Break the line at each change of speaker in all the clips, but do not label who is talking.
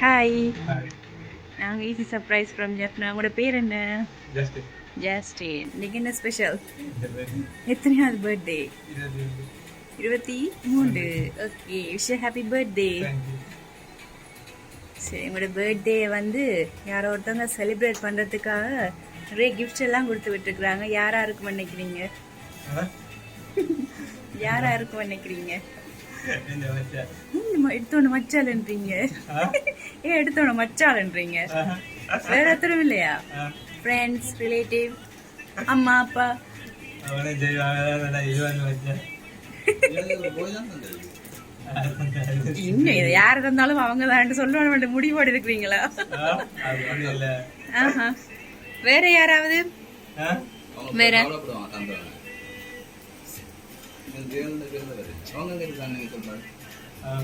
Hi.
I'm easy surprise from Japan. What a parent.
Justin.
ஜாஸ்டின் இன்னைக்கு என்ன special எத்தனையாவது birthday
இருபது
இருபத்தி மூன்று. ஓகே விஷ் ஹாப்பி பர்த்டே சரி உங்களோட பர்த்டே வந்து யாரோ ஒருத்தவங்க செலிப்ரேட் பண்ணுறதுக்காக நிறைய கிஃப்ட்ஸ் எல்லாம் கொடுத்து விட்டுருக்குறாங்க. யாரா இருக்கும் நினைக்கிறீங்க? யாரா இருக்கும் நினைக்கிறீங்க? எடுத்தோன்னு மச்சாலன்றீங்க ஏன் எடுத்தோன்னு மச்சாலன்றீங்க வேற ஒருத்தரும் இல்லையா ஃப்ரெண்ட்ஸ் ரிலேட்டிவ் அம்மா அப்பா
அவனே செய்வாங்க நான் இது வந்து வச்சேன்
இன்னும் இது யார் இருந்தாலும் அவங்க தான் சொல்லணும் முடிவோடு இருக்கிறீங்களா
அது ஒன்றும் இல்லை
ஆஹா வேற யாராவது வேற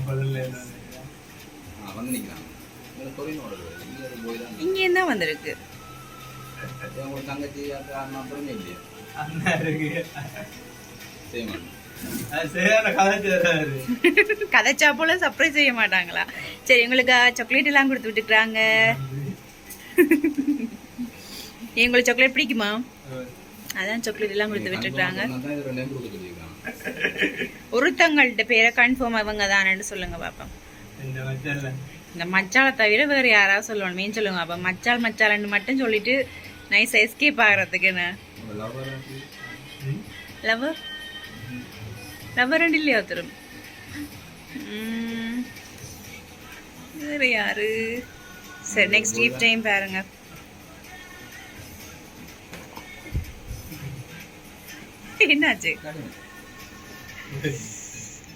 கொள்ளல
இங்கே தான் வந்திருக்கு.
அண்ணா தெரியாது
கதைச்சா போல சர்ப்ரைஸ் செய்ய மாட்டாங்களா? சரி உங்களுக்கு சாக்லேட் எல்லாம் கொடுத்து விட்டுக்கிறாங்க. உங்களுக்கு சாக்லேட் பிடிக்குமா? அதான் சாக்லேட் எல்லாம் கொடுத்து விட்டுருக்காங்க ஒருத்தங்கள்ட்ட பேரை கன்ஃபார்ம் அவங்க தானேன்னு சொல்லுங்க பாப்பா
இந்த
மச்சாலை தவிர வேற யாராவது சொல்லணுமே. சொல்லுங்க. அப்ப மச்சால் மச்சாலன்னு மட்டும் சொல்லிட்டு நைஸ் எஸ்கேப் ஆகிறதுக்குன்னு லவர் லவர் ரெண்டு இல்லையா ஒருத்தரும்? வேற யாரு? சரி நெக்ஸ்ட் ஈவ் டைம் பாருங்க. என்னாச்சு?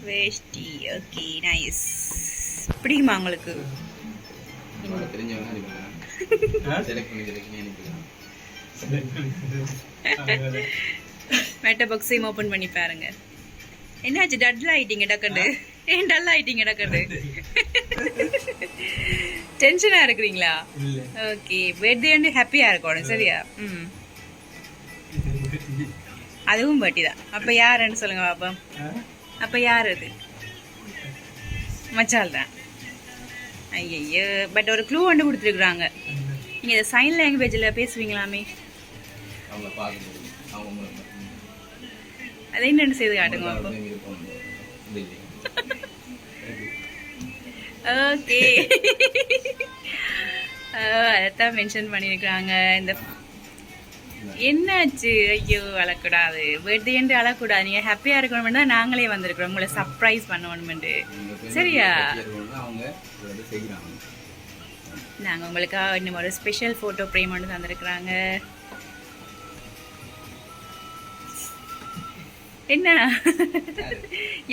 வேஷ்டி ஓகே நைஸ் பிடிக்குமா உங்களுக்கு? மெட்ட பாக்ஸையும் ஓப்பன் பண்ணி பாருங்க. என்னாச்சு டல் ஆயிட்டீங்க டக்கண்டு ஏன் டல் ஆயிட்டீங்க டக்கண்டு டென்ஷனா இருக்கிறீங்களா?
இல்ல.
ஓகே பர்த்டே வந்து ஹாப்பியா இருக்கணும் சரியா? ம். அதுவும் பட்டி தான். அப்ப யாருன்னு சொல்லுங்க பாப்பா அப்ப யார் அது? மச்சால் தான் ஐயையோ பட் ஒரு க்ளூ ஒன்று கொடுத்துருக்குறாங்க. நீங்க இதை சைன் லாங்குவேஜில் பேசுவீங்களாமே? அதை என்னென்னு செய்து காட்டுங்க ஓகே. அதைத்தான் மென்ஷன் பண்ணியிருக்காங்க இந்த என்னாச்சு? ஐயோ அழக்கூடாது. பர்த்டே என்று அழக்கூடாது. நீங்க ஹாப்பியா இருக்கணும்னு தான் நாங்களே வந்திருக்கிறோம். உங்களை சர்ப்ரைஸ் பண்ணணும்னு சரியா? நாங்க உங்களுக்காக இன்னும் ஒரு ஸ்பெஷல் போட்டோ ஃப்ரேம் ஒன்று தந்திருக்கிறாங்க. என்ன?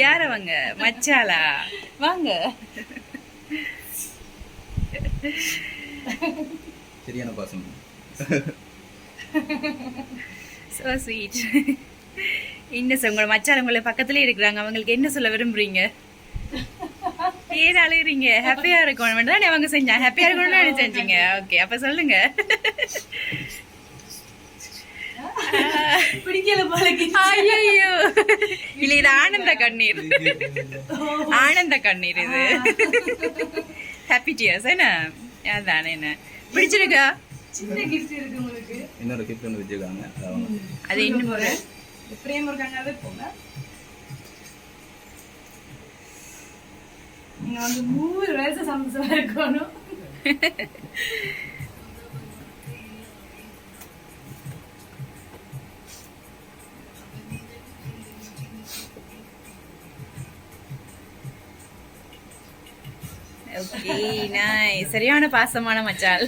யார் அவங்க? மச்சாலா வாங்க.
சரியான பாசம்.
ஸோ ஸ்வீட் என்ன சார் உங்களை மச்சான் உங்களை பக்கத்துலேயே இருக்கிறாங்க. அவங்களுக்கு என்ன சொல்ல விரும்புறீங்க? ஏன் அழுகிறீங்க ஹாப்பியா இருக்கணும். தானே அவங்க செஞ்சாங்க. ஹாப்பியா இருக்கணும்னு தானே செஞ்சீங்க. ஓகே அப்ப சொல்லுங்க. ஐயோ இல்ல இது ஆனந்த கண்ணீர். ஆனந்த கண்ணீர் இது. ஹாப்பி டியர்ஸ் என்ன? அதானே என்ன? பிடிச்சிருக்கா?
இன்னொரு கிஃப்ட் ஒன்று வச்சிருக்காங்க. அது
அது இன்னும் ஒரு
நீங்க வந்து நூறு வயசு சந்தோஷமா இருக்கணும்
ஓகே நைஸ் சரியான பாசமான மச்சால்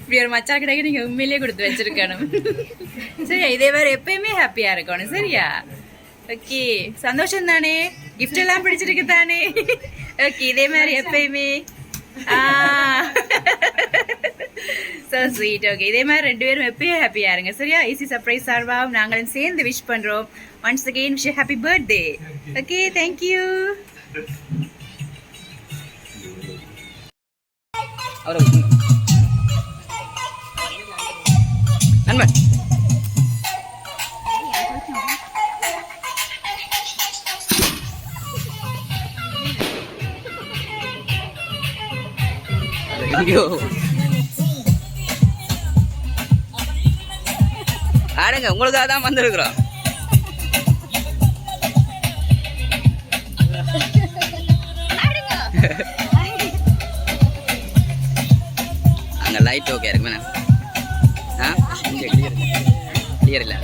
இப்படி ஒரு மச்சால் கிடைக்க நீங்க உண்மையிலேயே கொடுத்து வச்சிருக்கணும். சரியா? இதே மாதிரி எப்பயுமே ஹாப்பியா இருக்கணும். சரியா? ஓகே. சந்தோஷம் தானே கிஃப்ட் எல்லாம் பிடிச்சிருக்கு தானே ஓகே இதே மாதிரி எப்பயுமே. ஸோ ஸ்வீட் ஓகே இதே மாதிரி ரெண்டு பேரும் எப்பயும் ஹாப்பியாக இருங்க. சரியா? ஈஸி சர்ப்ரைஸ் சார்பாகவும் நாங்களும் சேர்ந்து விஷ் பண்றோம். Once again wish happy birthday okay thank you
அவரை எங்கேயோ ஆடுங்க உங்களுக்காக தான் வந்திருக்கிறோம். அங்கே லைட் ஓகே இருக்குமே ஆ இங்கே கிளியர் கிளியர் இல்லை?